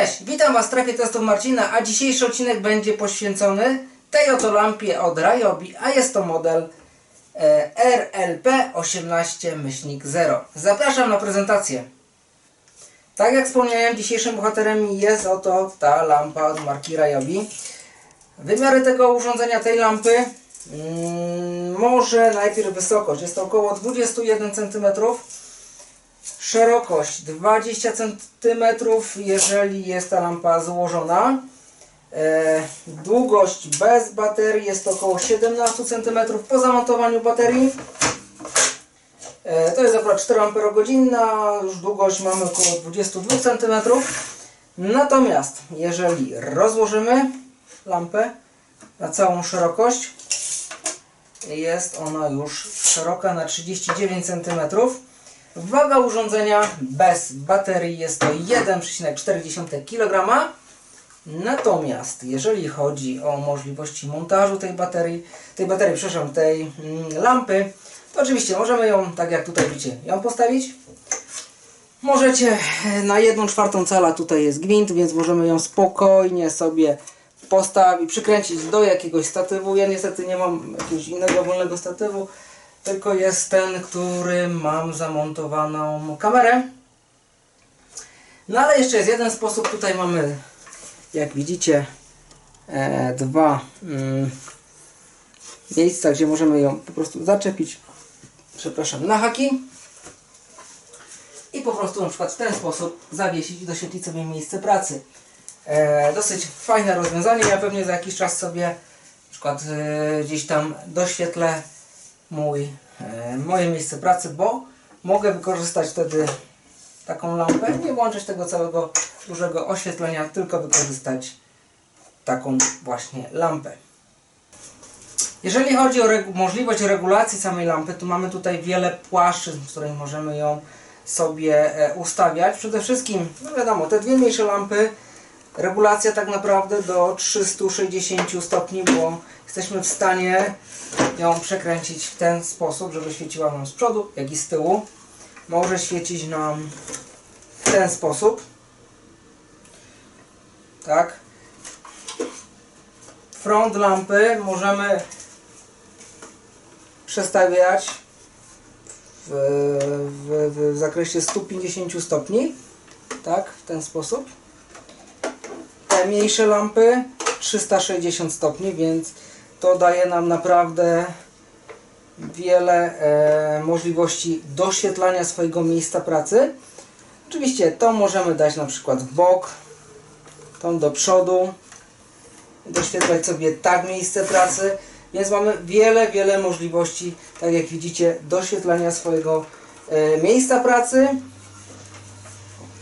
Cześć, witam Was w strefie testów Marcina, a dzisiejszy odcinek będzie poświęcony tej oto lampie od Ryobi, a jest to model e, RLP 18-0. Zapraszam na prezentację. Tak jak wspomniałem, dzisiejszym bohaterem jest oto ta lampa od marki Ryobi. Wymiary tego urządzenia, tej lampy, mm, może najpierw wysokość, jest to około 21 cm. Szerokość 20 cm, jeżeli jest ta lampa złożona. E, długość bez baterii jest około 17 cm po zamontowaniu baterii. E, to jest akurat 4 Ah, już długość mamy około 22 cm. Natomiast jeżeli rozłożymy lampę na całą szerokość, jest ona już szeroka na 39 cm. Waga urządzenia bez baterii jest to 1,4 kg. Natomiast jeżeli chodzi o możliwości montażu tej baterii, tej baterii, przepraszam, tej mm, lampy, to oczywiście możemy ją, tak jak tutaj widzicie, ją postawić. Możecie e, na 1 czwartą cala tutaj jest gwint, więc możemy ją spokojnie sobie postawić, przykręcić do jakiegoś statywu. Ja niestety nie mam jakiegoś innego wolnego statywu, tylko jest ten, który mam zamontowaną kamerę. No ale jeszcze jest jeden sposób. Tutaj mamy, jak widzicie, e, dwa mm, miejsca, gdzie możemy ją po prostu zaczepić, przepraszam, na haki i po prostu na przykład w ten sposób zawiesić i doświetlić sobie miejsce pracy. E, dosyć fajne rozwiązanie. Ja pewnie za jakiś czas sobie na przykład e, gdzieś tam doświetlę mój, e, moje miejsce pracy, bo mogę wykorzystać wtedy taką lampę, nie włączyć tego całego dużego oświetlenia, tylko wykorzystać taką właśnie lampę. Jeżeli chodzi o regu- możliwość regulacji samej lampy, to mamy tutaj wiele płaszczyzn, w których możemy ją sobie e, ustawiać. Przede wszystkim, no wiadomo, te dwie mniejsze lampy, regulacja tak naprawdę do 360 stopni, bo jesteśmy w stanie ją przekręcić w ten sposób, żeby świeciła nam z przodu, jak i z tyłu. Może świecić nam w ten sposób. Tak. Front lampy możemy przestawiać w, w, w zakresie 150 stopni. Tak, w ten sposób. Te mniejsze lampy 360 stopni, więc to daje nam naprawdę wiele e, możliwości doświetlania swojego miejsca pracy. Oczywiście to możemy dać na przykład w bok, tą do przodu, doświetlać sobie tak miejsce pracy, więc mamy wiele, wiele możliwości, tak jak widzicie, doświetlania swojego e, miejsca pracy.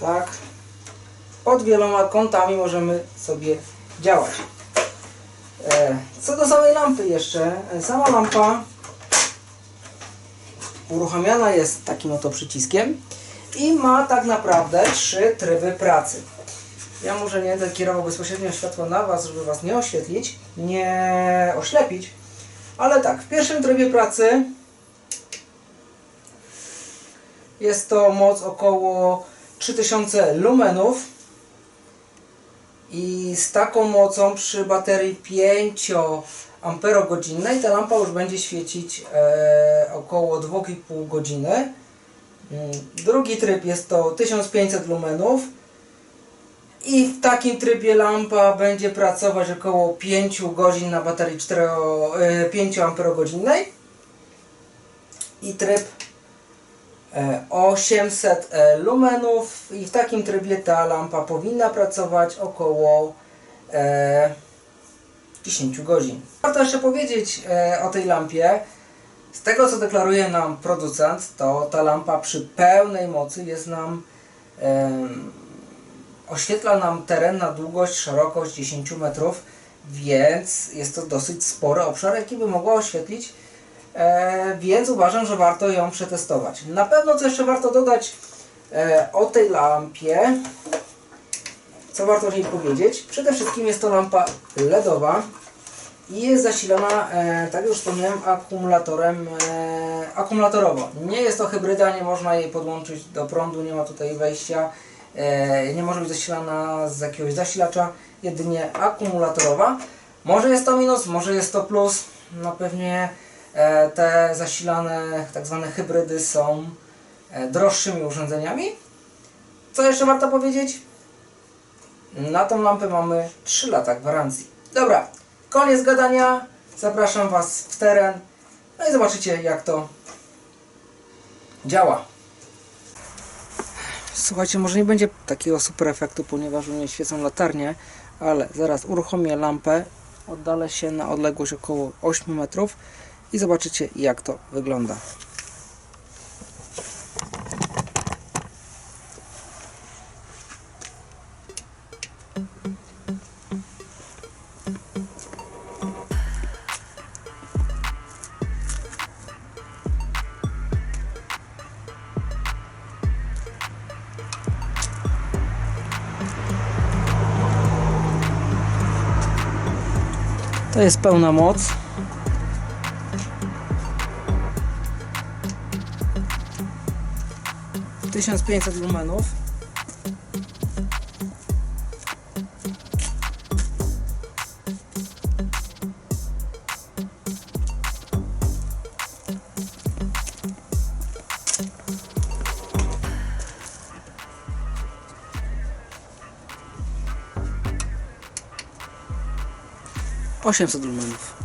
Tak. Pod wieloma kątami możemy sobie działać. E, Co do samej lampy jeszcze, e, sama lampa uruchamiana jest takim oto przyciskiem i ma tak naprawdę trzy tryby pracy. Ja może nie będę kierował bezpośrednio światło na Was, żeby Was nie oświetlić, nie oślepić, ale tak, w pierwszym trybie pracy jest to moc około 3000 lumenów i z taką mocą przy baterii 5 amperogodzinnej ta lampa już będzie świecić e, około 2,5 godziny. Mm, Drugi tryb jest to 1500 lumenów i w takim trybie lampa będzie pracować około 5 godzin na baterii 4, e, 5 amperogodzinnej. I tryb e, 800 e, lumenów i w takim trybie ta lampa powinna pracować około e, 10 godzin. Warto jeszcze powiedzieć e, o tej lampie. Z tego co deklaruje nam producent, to ta lampa przy pełnej mocy jest nam oświetla nam teren na długość, szerokość 10 metrów, więc jest to dosyć spory obszar, jaki by mogła oświetlić, e, więc uważam, że warto ją przetestować. Na pewno co jeszcze warto dodać e, o tej lampie, co warto o niej powiedzieć? Przede wszystkim jest to lampa LEDowa i jest zasilana, e, tak jak już wspomniałem, akumulatorem e, akumulatorowo. Nie jest to hybryda, nie można jej podłączyć do prądu, nie ma tutaj wejścia e, nie może być zasilana z jakiegoś zasilacza, jedynie akumulatorowa. Może jest to minus, może jest to plus. No pewnie e, te zasilane tak zwane hybrydy są e, droższymi urządzeniami. Co jeszcze warto powiedzieć? Na tą lampę mamy 3 lata gwarancji. Dobra, koniec gadania. Zapraszam Was w teren. No i zobaczycie jak to działa. Słuchajcie, może nie będzie takiego super efektu, ponieważ u mnie świecą latarnie, ale zaraz uruchomię lampę, oddalę się na odległość około 8 metrów i zobaczycie jak to wygląda. To jest pełna moc. Tysiąc pięćset lumenów. Osiemset lumenów.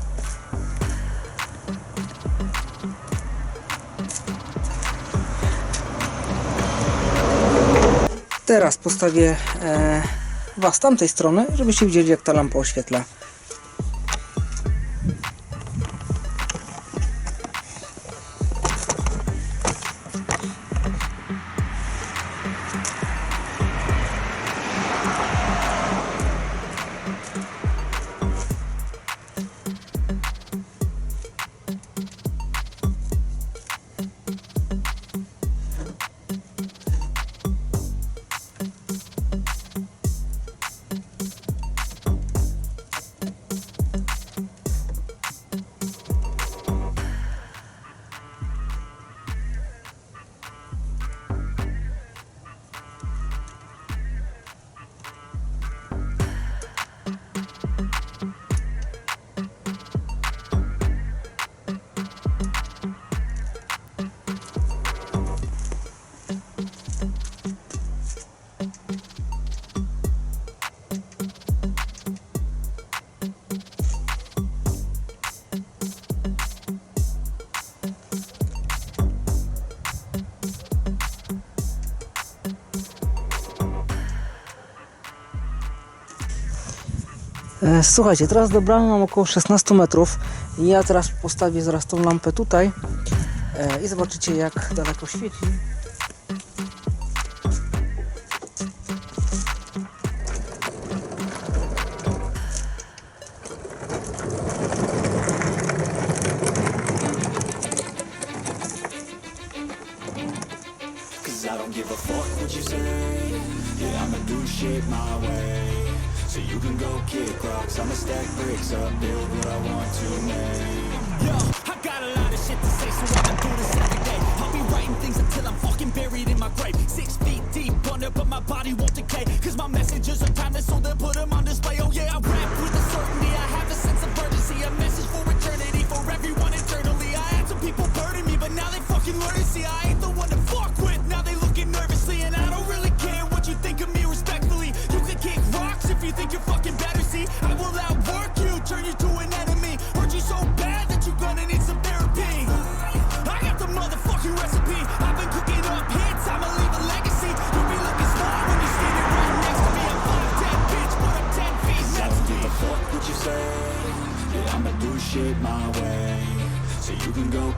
Teraz postawię e, Was z tamtej strony, żebyście widzieli jak ta lampa oświetla. Słuchajcie, teraz dobrałem mam około 16 metrów. Ja teraz postawię zaraz tą lampę tutaj e, i zobaczycie jak daleko świeci. Stack bricks up, build what I want to make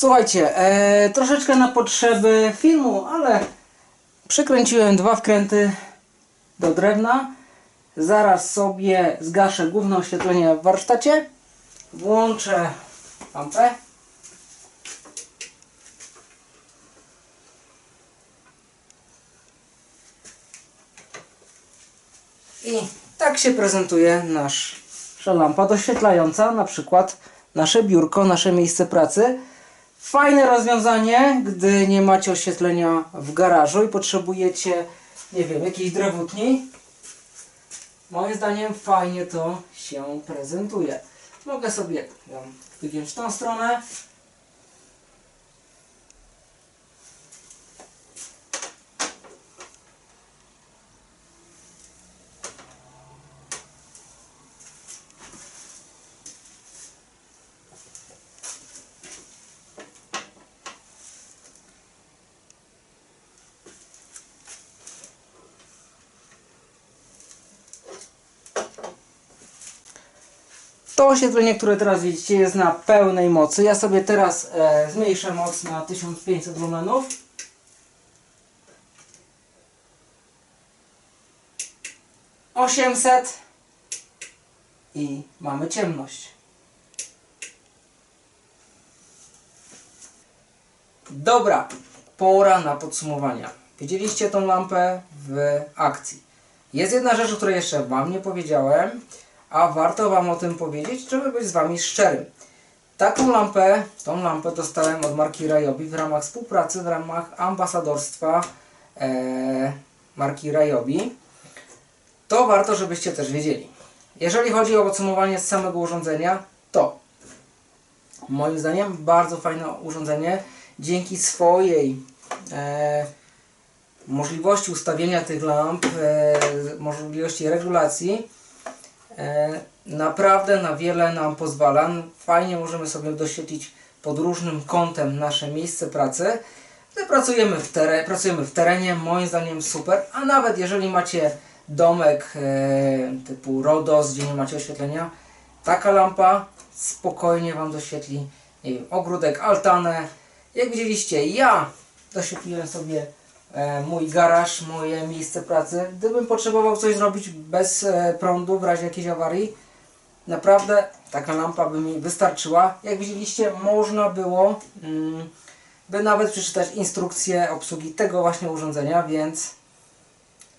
Słuchajcie, e, troszeczkę na potrzeby filmu, ale przykręciłem dwa wkręty do drewna. Zaraz sobie zgaszę główne oświetlenie w warsztacie. Włączę lampę. I tak się prezentuje nasza lampa doświetlająca, na przykład nasze biurko, nasze miejsce pracy. Fajne rozwiązanie, gdy nie macie oświetlenia w garażu i potrzebujecie, nie wiem, jakiejś drewutni. Moim zdaniem fajnie to się prezentuje. Mogę sobie ją wygiąć tą stronę. To oświetlenie, które teraz widzicie jest na pełnej mocy. Ja sobie teraz e, zmniejszę moc na 1500 lumenów. Osiemset i mamy ciemność. Dobra, pora na podsumowania. Widzieliście tą lampę w akcji. Jest jedna rzecz, o której jeszcze Wam nie powiedziałem, a warto Wam o tym powiedzieć, żeby być z Wami szczerym. Taką lampę, tą lampę dostałem od marki Ryobi w ramach współpracy, w ramach ambasadorstwa e, marki Ryobi. To warto, żebyście też wiedzieli. Jeżeli chodzi o podsumowanie z samego urządzenia, to moim zdaniem bardzo fajne urządzenie. Dzięki swojej e, możliwości ustawienia tych lamp, e, możliwości regulacji, naprawdę na wiele nam pozwala. Fajnie możemy sobie doświetlić pod różnym kątem nasze miejsce pracy. Gdy pracujemy w, tere, pracujemy w terenie, moim zdaniem super, a nawet jeżeli macie domek e, typu RODOS, gdzie nie macie oświetlenia, taka lampa spokojnie Wam doświetli nie wiem, ogródek, altanę. Jak widzieliście, ja doświetliłem sobie e, mój garaż, moje miejsce pracy. Gdybym potrzebował coś zrobić bez e, prądu w razie jakiejś awarii, naprawdę taka lampa by mi wystarczyła. Jak widzieliście, można było mm, by nawet przeczytać instrukcję obsługi tego właśnie urządzenia, więc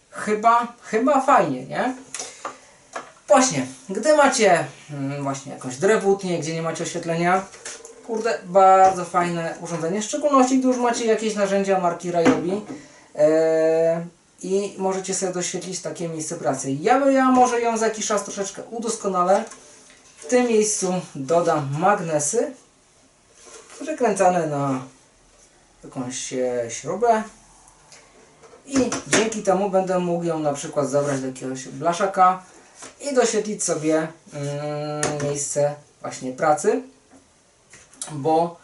chyba, chyba fajnie, nie? Właśnie, gdy macie mm, właśnie jakąś drewutnię, gdzie nie macie oświetlenia, kurde, bardzo fajne urządzenie, w szczególności gdy już macie jakieś narzędzia marki Ryobi e, i możecie sobie doświetlić takie miejsce pracy. Ja, ja może ją za jakiś czas troszeczkę udoskonalę. W tym miejscu dodam magnesy przykręcane na jakąś śrubę i dzięki temu będę mógł ją na przykład zabrać do jakiegoś blaszaka i doświetlić sobie mm, miejsce właśnie pracy, bo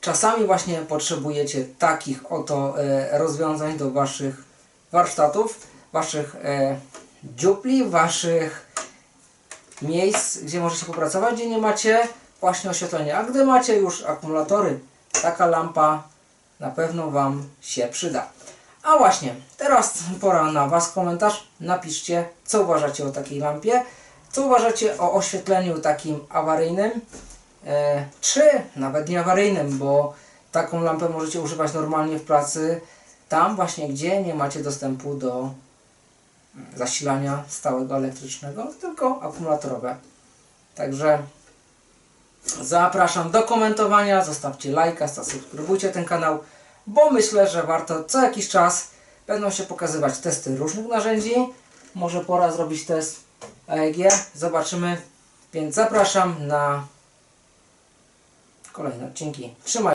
czasami właśnie potrzebujecie takich oto e, rozwiązań do Waszych warsztatów, Waszych e, dziupli, Waszych miejsc, gdzie możecie popracować, gdzie nie macie właśnie oświetlenia. A gdy macie już akumulatory, taka lampa na pewno Wam się przyda. A właśnie, teraz pora na Was komentarz. Napiszcie, co uważacie o takiej lampie, co uważacie o oświetleniu takim awaryjnym, czy nawet nie awaryjnym, bo taką lampę możecie używać normalnie w pracy, tam właśnie, gdzie nie macie dostępu do zasilania stałego elektrycznego, tylko akumulatorowe. Także zapraszam do komentowania, zostawcie lajka, zasubskrybujcie ten kanał, bo myślę, że warto co jakiś czas będą się pokazywać testy różnych narzędzi. Może pora zrobić test AEG, zobaczymy. Więc zapraszam na kolejne odcinki. Trzymaj